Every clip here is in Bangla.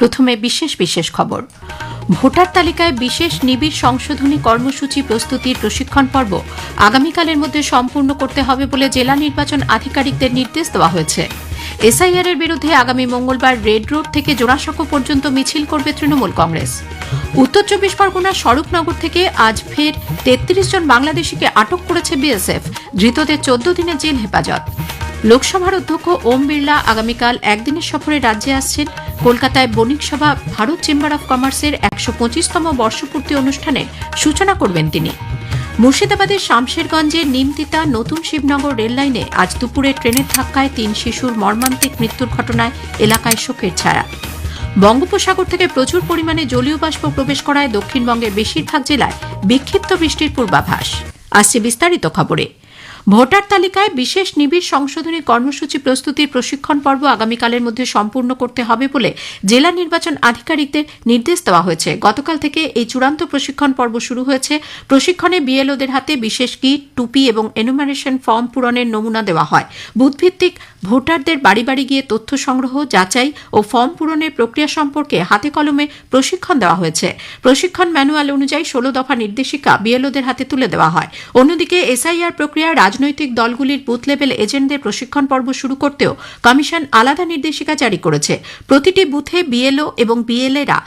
প্রথমে বিশেষ বিশেষ খবর। ভোটার তালিকায় বিশেষ নিবিড় সংশোধনী কর্মসূচি প্রস্তুতির প্রশিক্ষণ পর্ব আগামীকালের মধ্যে সম্পূর্ণ করতে হবে বলে জেলা নির্বাচন আধিকারিকদের নির্দেশ দেওয়া হয়েছে। এসআইআর এর বিরুদ্ধে আগামী মঙ্গলবার রেড রোড থেকে জোড়াসাঁকো পর্যন্ত মিছিল করবে তৃণমূল কংগ্রেস। উত্তর চব্বিশ পরগনার স্বরূপনগর থেকে আজ ফের তেত্রিশ জন বাংলাদেশিকে আটক করেছে বিএসএফ, ধৃতদের চোদ্দ দিনের জেল হেফাজত। লোকসভার অধ্যক্ষ ওম বিড়লা আগামীকাল একদিনের সফরে রাজ্যে আসছেন কলকাতায় বণিক সভা, ভারত চেম্বার অব কমার্সের একশো পঁচিশতম বর্ষপূর্তি অনুষ্ঠানের সূচনা করবেন তিনি। মুর্শিদাবাদের শামশেরগঞ্জের নিমতিতা নতুন শিবনগর রেললাইনে আজ দুপুরে ট্রেনের ধাক্কায় তিন শিশুর মর্মান্তিক মৃত্যুর ঘটনায় এলাকায় শোকের ছায়া। বঙ্গোপসাগর থেকে প্রচুর পরিমাণে জলীয় বাষ্প প্রবেশ করায় দক্ষিণবঙ্গের বেশিরভাগ জেলায় বিক্ষিপ্ত বৃষ্টির পূর্বাভাস। আসছে বিস্তারিত খবরে। ভোটার তালিকায় বিশেষ নিবিড় সংশোধনী কর্মসূচি প্রস্তুতির প্রশিক্ষণ পর্ব আগামীকালের মধ্যে সম্পূর্ণ করতে হবে বলে জেলা নির্বাচন আধিকারিকদের নির্দেশ দেওয়া হয়েছে। গতকাল থেকে এই চূড়ান্ত প্রশিক্ষণ পর্ব শুরু হয়েছে। প্রশিক্ষণে বিএলওদের হাতে বিশেষ কিট, টুপি এবং এনুমারেশন ফর্ম পূরণের নমুনা দেওয়া হয়। বুথভিত্তিক ভোটারদের বাড়ি বাড়ি গিয়ে তথ্য সংগ্রহ, যাচাই ও ফর্ম পূরণের প্রক্রিয়া সম্পর্কে হাতে কলমে প্রশিক্ষণ দেওয়া হয়েছে। প্রশিক্ষণ ম্যানুয়াল অনুযায়ী ষোলো দফা নির্দেশিকা বিএলওদের হাতে তুলে দেওয়া হয়। অন্যদিকে এসআইআর প্রক্রিয়ায় রাজনৈতিক দলগুলির বুথ লেভেল এজেন্টদের প্রশিক্ষণ পর্ব শুরু করতেও কমিশন আলাদা নির্দেশিকা জারি করেছে। প্রতিটি বুথে বিএলও এবং বিএলএরা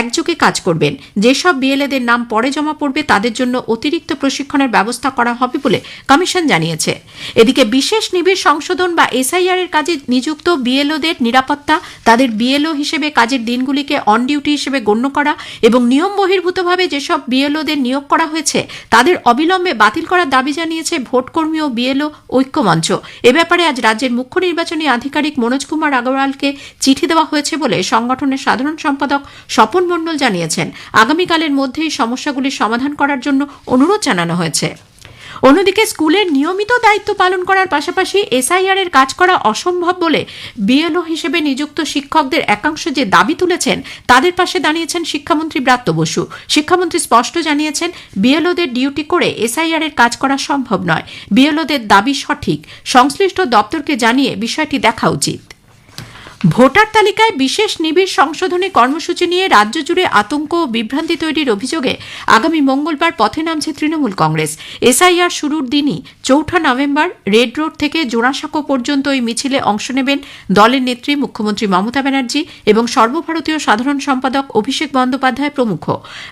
একযোগে কাজ করবেন। যেসব বিএলএদের নাম পরে জমা পড়বে, তাদের জন্য অতিরিক্ত প্রশিক্ষণের ব্যবস্থা করা হবে বলে কমিশন জানিয়েছে। এদিকে বিশেষ নিবিড় সংশোধন বা এসআইআর এর কাজে নিযুক্ত বিএলওদের নিরাপত্তা, তাদের বিএলও হিসেবে কাজের দিনগুলিকে অন ডিউটি হিসেবে গণ্য করা এবং নিয়ম বহির্ভূতভাবে যেসব বিএলওদের নিয়োগ করা হয়েছে, তাদের অবিলম্বে বাতিল করার দাবি জানিয়েছে ভোটকর্মী ও বিএলও ঐক্যমঞ্চ এ ব্যাপারে আজ রাজ্যের মুখ্য নির্বাচনী আধিকারিক মনোজ কুমার আগরওয়ালকে চিঠি দেওয়া হয়েছে বলে সংগঠনের সাধারণ সম্পাদক স্বপন মণ্ডল জানিয়েছেন, আগামীকালের মধ্যেই সমস্যাগুলির সমাধান করার জন্য অনুরোধ জানানো হয়েছে। অন্যদিকে স্কুলের নিয়মিত দায়িত্ব পালন করার পাশাপাশি এসআইআর এর কাজ করা অসম্ভব বলে বিএলও হিসেবে নিযুক্ত শিক্ষকদের একাংশ যে দাবি তুলেছেন, তাদের পাশে দাঁড়িয়েছেন শিক্ষামন্ত্রী ব্রাত্য বসু। শিক্ষামন্ত্রী স্পষ্ট জানিয়েছেন, বিএলওদের ডিউটি করে এসআইআর এর কাজ করা সম্ভব নয়। বিএলওদের দাবি সঠিক। সংশ্লিষ্ট দপ্তরকে জানিয়ে বিষয়টি দেখা উচিত। ভোটার তালিকায় বিশেষ নিবিড় সংশোধনী কর্মসূচি নিয়ে রাজ্য জুড়ে আতঙ্ক ও বিভ্রান্তি তৈরির অভিযোগে আগামী মঙ্গলবার পথে নামছে তৃণমূল কংগ্রেস। এসআইআর শুরুর দিনই চৌঠা নভেম্বর রেড রোড থেকে জোড়াসাঁকো পর্যন্ত ওই মিছিলে অংশ নেবেন দলের নেত্রী মুখ্যমন্ত্রী মমতা ব্যানার্জি এবং সর্বভারতীয় সাধারণ সম্পাদক অভিষেক বন্দ্যোপাধ্যায় প্রমুখ।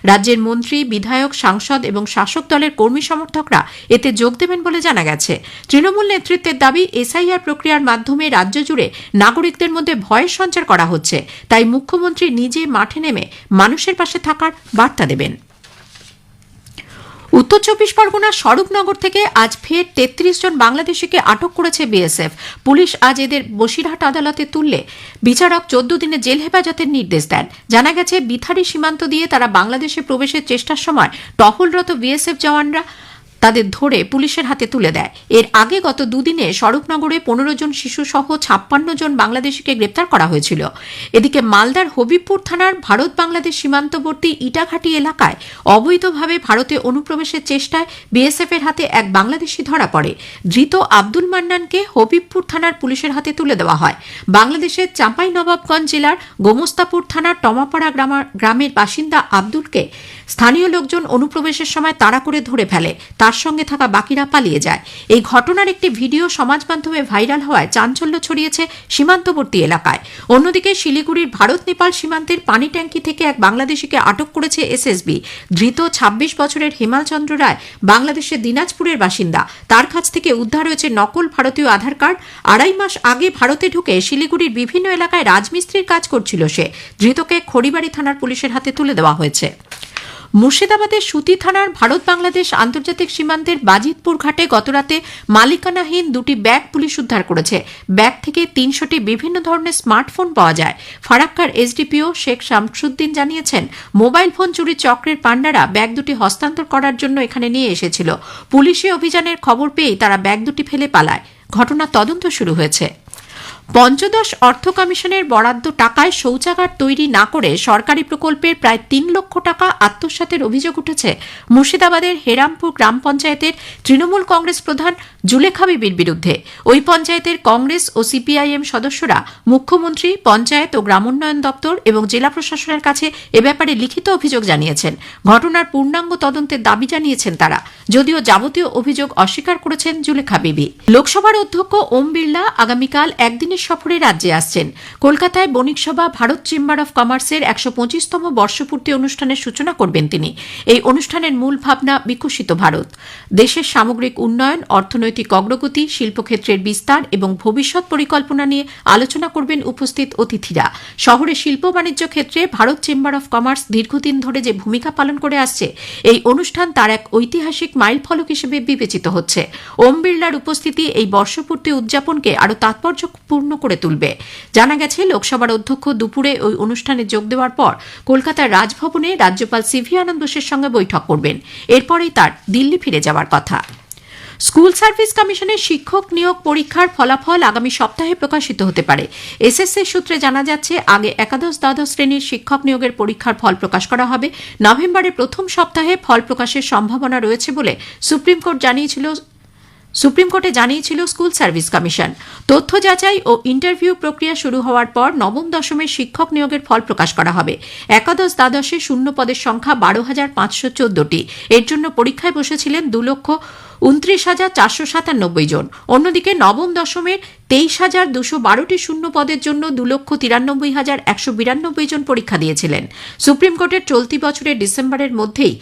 রাজ্যের মন্ত্রী, বিধায়ক, সাংসদ এবং শাসক দলের কর্মী সমর্থকরা এতে যোগ দেবেন বলে জানা গেছে। তৃণমূল নেতৃত্বের দাবি, এসআইআর প্রক্রিয়ার মাধ্যমে রাজ্য জুড়ে নাগরিকদের মধ্যে ভয়ের সঞ্চার করা হচ্ছে। তাই মুখ্যমন্ত্রী নিজে মাঠে নেমে মানুষের পাশে থাকার বার্তা দেবেন। উত্তর চব্বিশ পরগনার স্বরূপনগর থেকে আজ ফের তেত্রিশ জন বাংলাদেশিকে আটক করেছে বিএসএফ। পুলিশ আজ এদের বসিরহাট আদালতে তুললে। বিচারক চোদ্দ দিনে জেল হেফাজতের নির্দেশ দেন। জানা গেছে বিথারি সীমান্ত দিয়ে তারা বাংলাদেশে প্রবেশের চেষ্টার সময় টহলরত বিএসএফ জওয়ানরা তাদের ধরে পুলিশের হাতে তুলে দেয়। এর আগে গত দুদিনে স্বরূপনগরে পনেরো জন শিশু সহ ছাপ্পান্ন জন বাংলাদেশিকে গ্রেপ্তার করা হয়েছিল। এদিকে মালদার হবিবপুর থানার ভারত বাংলাদেশ সীমান্তবর্তী ইটাঘাটি এলাকায় অবৈধভাবে ভারতে অনুপ্রবেশের চেষ্টায় বিএসএফ এর হাতে এক বাংলাদেশি ধরা পড়ে। ধৃত আব্দুল মান্নানকে হবিবপুর থানার পুলিশের হাতে তুলে দেওয়া হয়। বাংলাদেশের চাঁপাই নবাবগঞ্জ জেলার গোমস্তাপুর থানার টমাপাড়া গ্রামের বাসিন্দা আব্দুলকে স্থানীয় লোকজন অনুপ্রবেশের সময় তাড়া করে ধরে ফেলে। তার সঙ্গে থাকা বাকিরা পালিয়ে যায়। এই ঘটনার একটি ভিডিও সমাজ মাধ্যমে ভাইরাল হওয়ায় চাঞ্চল্য ছড়িয়েছে সীমান্তবর্তী এলাকায়। অন্যদিকে শিলিগুড়ির ভারত নেপাল সীমান্তের পানি ট্যাঙ্কি থেকে এক বাংলাদেশিকে আটক করেছে এসএসবি। ধৃত ২৬ বছরের হিমাল চন্দ্র রায় বাংলাদেশের দিনাজপুরের বাসিন্দা। তার কাছ থেকে উদ্ধার হয়েছে নকল ভারতীয় আধার কার্ড। আড়াই মাস আগে ভারতে ঢুকে শিলিগুড়ির বিভিন্ন এলাকায় রাজমিস্ত্রির কাজ করছিল সে। ধৃতকে খড়িবাড়ি থানার পুলিশের হাতে তুলে দেওয়া হয়েছে। মুর্শিদাবাদের সুতি থানার ভারত বাংলাদেশ আন্তর্জাতিক সীমান্তের বাজিতপুর ঘাটে গতরাতে মালিকানাহীন দুটি ব্যাগ পুলিশ উদ্ধার করেছে। ব্যাগ থেকে তিনশোটি বিভিন্ন ধরনের স্মার্টফোন পাওয়া যায়। ফারাক্কার এসডিপিও শেখ শামসুদ্দিন জানিয়েছেন, মোবাইল ফোন চুরি চক্রের পান্ডারা ব্যাগ দুটি হস্তান্তর করার জন্য এখানে নিয়ে এসেছিল। পুলিশি অভিযানের খবর পেয়েই তারা ব্যাগ দুটি ফেলে পালায়। ঘটনা তদন্ত শুরু হয়েছে। পঞ্চদশ অর্থ কমিশনের বরাদ্দ টাকায় শৌচাগার তৈরি না করে সরকারি প্রকল্পের প্রায় তিন লক্ষ টাকা আত্মসাতের অভিযোগ উঠেছে মুর্শিদাবাদের হেরামপুর গ্রাম পঞ্চায়েতের তৃণমূল কংগ্রেস প্রধান জুলেখা বিবির বিরুদ্ধে। ওই পঞ্চায়েতের কংগ্রেস ও সিপিআইএম সদস্যরা মুখ্যমন্ত্রী, পঞ্চায়েত ও গ্রামোন্নয়ন দপ্তর এবং জেলা প্রশাসনের কাছে এ ব্যাপারে লিখিত অভিযোগ জানিয়েছেন। ঘটনার পূর্ণাঙ্গ তদন্তের দাবি জানিয়েছেন তারা। যদিও যাবতীয় অভিযোগ অস্বীকার করেছেন জুলেখা বিবি লোকসভার অধ্যক্ষ ওম বিড়লা আগামীকাল একদিনের সফরে রাজ্যে আসছেন। কলকাতায় বণিক সভা, ভারত চেম্বার অব কমার্সের একশো পঁচিশতম বর্ষপূর্তি অনুষ্ঠানের সূচনা করবেন তিনি। এই অনুষ্ঠানের মূল ভাবনা বিকশিত ভারত। দেশের সামগ্রিক উন্নয়ন, অর্থনৈতিক অগ্রগতি শিল্পক্ষেত্রের বিস্তার এবং ভবিষ্যৎ পরিকল্পনা নিয়ে আলোচনা করবেন উপস্থিত অতিথিরা। শহরে শিল্প বাণিজ্য ক্ষেত্রে ভারত চেম্বার অব কমার্স দীর্ঘদিন ধরে যে ভূমিকা পালন করে আসছে, এই অনুষ্ঠান তার এক ঐতিহাসিক মাইল ফলক হিসেবে বিবেচিত হচ্ছে। ওম বিড়লার উপস্থিতি এই বর্ষপূর্তি উদযাপনকে আরও তাৎপর্যপূর্ণ করে তুলবে। জানা গেছে, লোকসভার অধ্যক্ষ দুপুরে ওই অনুষ্ঠানে যোগ দেওয়ার পর কলকাতার রাজভবনে রাজ্যপাল সিভি আনন্দ বোসের সঙ্গে বৈঠক করবেন। এরপরেই তার দিল্লি ফিরে যাওয়ার কথা। স্কুল সার্ভিস কমিশনের শিক্ষক নিয়োগ পরীক্ষার ফলাফল আগামী সপ্তাহে প্রকাশিত হতে পারে। এসএসসি সূত্রে জানা যাচ্ছে, আগে একাদশ, দ্বাদশ শ্রেণির শিক্ষক নিয়োগের পরীক্ষার ফল প্রকাশ করা হবে। নভেম্বরের প্রথম সপ্তাহে ফল প্রকাশের সম্ভাবনা রয়েছে বলে সুপ্রিম কোর্ট জানিয়েছিল, সুপ্রিম কোর্টে জানিয়েছিল স্কুল সার্ভিস কমিশন। তথ্য যাচাই ও ইন্টারভিউ প্রক্রিয়া শুরু হওয়ার পর নবম দশমের শিক্ষক নিয়োগের ফল প্রকাশ করা হবে। একাদশ, দ্বাদশে শূন্য পদের সংখ্যা বারো হাজার পাঁচশো চোদ্দটি। এর জন্য পরীক্ষায় বসেছিলেন দু লক্ষ উনত্রিশ হাজার চারশো সাতানব্বই জন। অন্যদিকে নবম দশমের তেইশ হাজার দুশো বারোটি শূন্য পদের জন্য দু লক্ষ তিরানব্বই হাজার একশো বিরানব্বই জন পরীক্ষা দিয়েছিলেন। সুপ্রিম কোর্টের চলতি বছরের ডিসেম্বরের মধ্যেই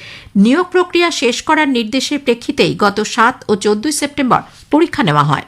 নিয়োগ প্রক্রিয়া শেষ করার নির্দেশের প্রেক্ষিতেই গত সাত ও চোদ্দই সেপ্টেম্বর পরীক্ষা নেওয়া হয়।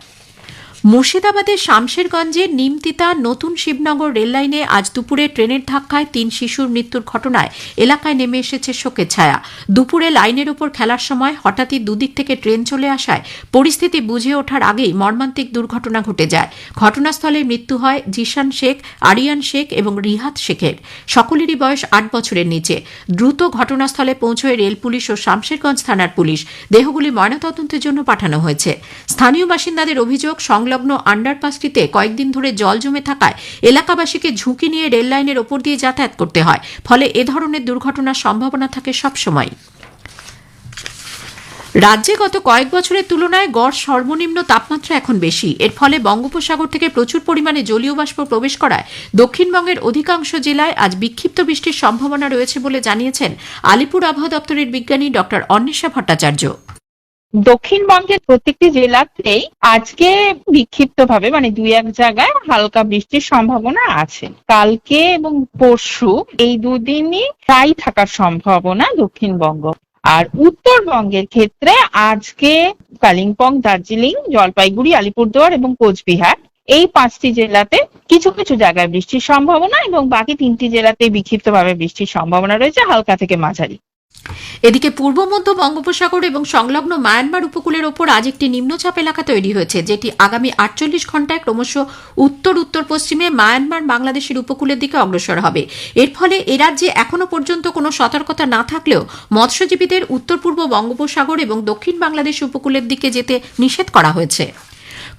মুর্শিদাবাদের শামশেরগঞ্জের নিমতিতা নতুন শিবনগর রেললাইনে আজ দুপুরে ট্রেনের ধাক্কায় তিন শিশুর মৃত্যুর ঘটনায় এলাকায় নেমে এসেছে শোকের ছায়া। দুপুরে লাইনের উপর খেলার সময় হঠাৎই দুদিক থেকে ট্রেন চলে আসায় পরিস্থিতি বুঝে ওঠার আগেই মর্মান্তিক দুর্ঘটনা ঘটে যায়। ঘটনাস্থলে মৃত্যু হয় জিশান শেখ, আরিয়ান শেখ এবং রিহাত শেখের। সকলেরই বয়স আট বছরের নিচে। দ্রুত ঘটনাস্থলে পৌঁছয় রেল পুলিশ ও শামশেরগঞ্জ থানার পুলিশ। দেহগুলি ময়নাতদন্তের জন্য পাঠানো হয়েছে। স্থানীয় বাসিন্দাদের অভিযোগ, সংলগ্ন আন্ডারপাসটিতে কয়েকদিন ধরে জল জমে থাকায় এলাকাবাসীকে ঝুঁকি নিয়ে রেল লাইনের ওপর দিয়ে যাতায়াত করতে হয়। ফলে এ ধরনের দুর্ঘটনার সম্ভাবনা থাকে সবসময়। রাজ্যে গত কয়েক বছরের তুলনায় গড় সর্বনিম্ন তাপমাত্রা এখন বেশি। এর ফলে বঙ্গোপসাগর থেকে প্রচুর পরিমাণে জলীয় বাষ্প প্রবেশ করায় দক্ষিণবঙ্গের অধিকাংশ জেলায় আজ বিক্ষিপ্ত বৃষ্টির সম্ভাবনা রয়েছে বলে জানিয়েছেন আলিপুর আবহাওয়া দপ্তরের বিজ্ঞানী ডক্টর অন্বেষা ভট্টাচার্য। দক্ষিণবঙ্গের প্রত্যেকটি জেলাতেই আজকে বিক্ষিপ্ত ভাবে মানে দুই এক জায়গায় হালকা বৃষ্টির সম্ভাবনা আছে। কালকে এবং পরশু এই দুদিনই প্রায় থাকার সম্ভাবনা দক্ষিণবঙ্গ। আর উত্তরবঙ্গের ক্ষেত্রে আজকে কালিম্পং, দার্জিলিং, জলপাইগুড়ি, আলিপুরদুয়ার এবং কোচবিহার এই পাঁচটি জেলাতে কিছু কিছু জায়গায় বৃষ্টির সম্ভাবনা এবং বাকি তিনটি জেলাতে বিক্ষিপ্তভাবে বৃষ্টির সম্ভাবনা রয়েছে হালকা থেকে মাঝারি। এদিকে পূর্ব মধ্য বঙ্গোপসাগর এবং সংলগ্ন মায়ানমার উপকূলের ওপর আজ একটি নিম্নচাপ এলাকা তৈরি হয়েছে, যেটি আগামী আটচল্লিশ ঘন্টায় ক্রমশ উত্তর উত্তর, পশ্চিমে মায়ানমার বাংলাদেশের উপকূলের দিকে অগ্রসর হবে। এর ফলে এ রাজ্যে এখনও পর্যন্ত কোনো সতর্কতা না থাকলেও মৎস্যজীবীদের উত্তর, পূর্ব বঙ্গোপসাগর এবং দক্ষিণ বাংলাদেশ উপকূলের দিকে যেতে নিষেধ করা হয়েছে।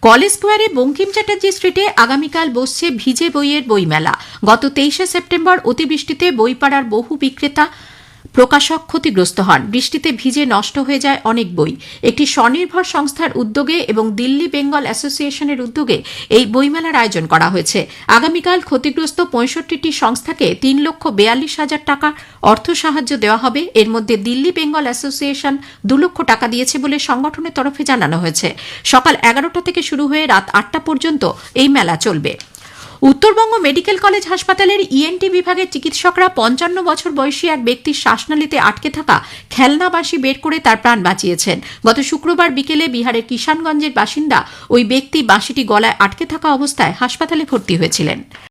কলেজ স্কোয়ারে বঙ্কিম চ্যাটার্জি স্ট্রিটে আগামীকাল বসছে ভিজে বইয়ের বইমেলা। গত তেইশে সেপ্টেম্বর অতিবৃষ্টিতে বইপাড়ার বহু বিক্রেতা প্রকাশক ক্ষতিগ্রস্ত হন। বৃষ্টিতে ভিজে নষ্ট হয়ে যায় অনেক বই। একটি স্বনির্ভর সংস্থার উদ্যোগে এবং দিল্লি বেঙ্গল অ্যাসোসিয়েশনের উদ্যোগে এই বইমেলার আয়োজন করা হয়েছে। আগামীকাল ক্ষতিগ্রস্ত পঁয়ষট্টিটি সংস্থাকে তিন লক্ষ বেয়াল্লিশ হাজার টাকা অর্থ সাহায্য দেওয়া হবে। এর মধ্যে দিল্লি বেঙ্গল অ্যাসোসিয়েশন দু লক্ষ টাকা দিয়েছে বলে সংগঠনের তরফে জানানো হয়েছে। সকাল এগারোটা থেকে শুরু হয়ে রাত আটটা পর্যন্ত এই মেলা চলবে। উত্তরবঙ্গ মেডিকেল কলেজ হাসপাতালের ইএনটি বিভাগের চিকিৎসকরা পঞ্চান্ন বছর বয়সী এক ব্যক্তির শ্বাসনালীতে আটকে থাকা খেলনাবাসী বের করে তার প্রাণ বাঁচিয়েছেন। গত শুক্রবার বিকেলে বিহারের কিষানগঞ্জের বাসিন্দা ওই ব্যক্তি বাঁশিটি গলায় আটকে থাকা অবস্থায় হাসপাতালে ভর্তি হয়েছিলেন।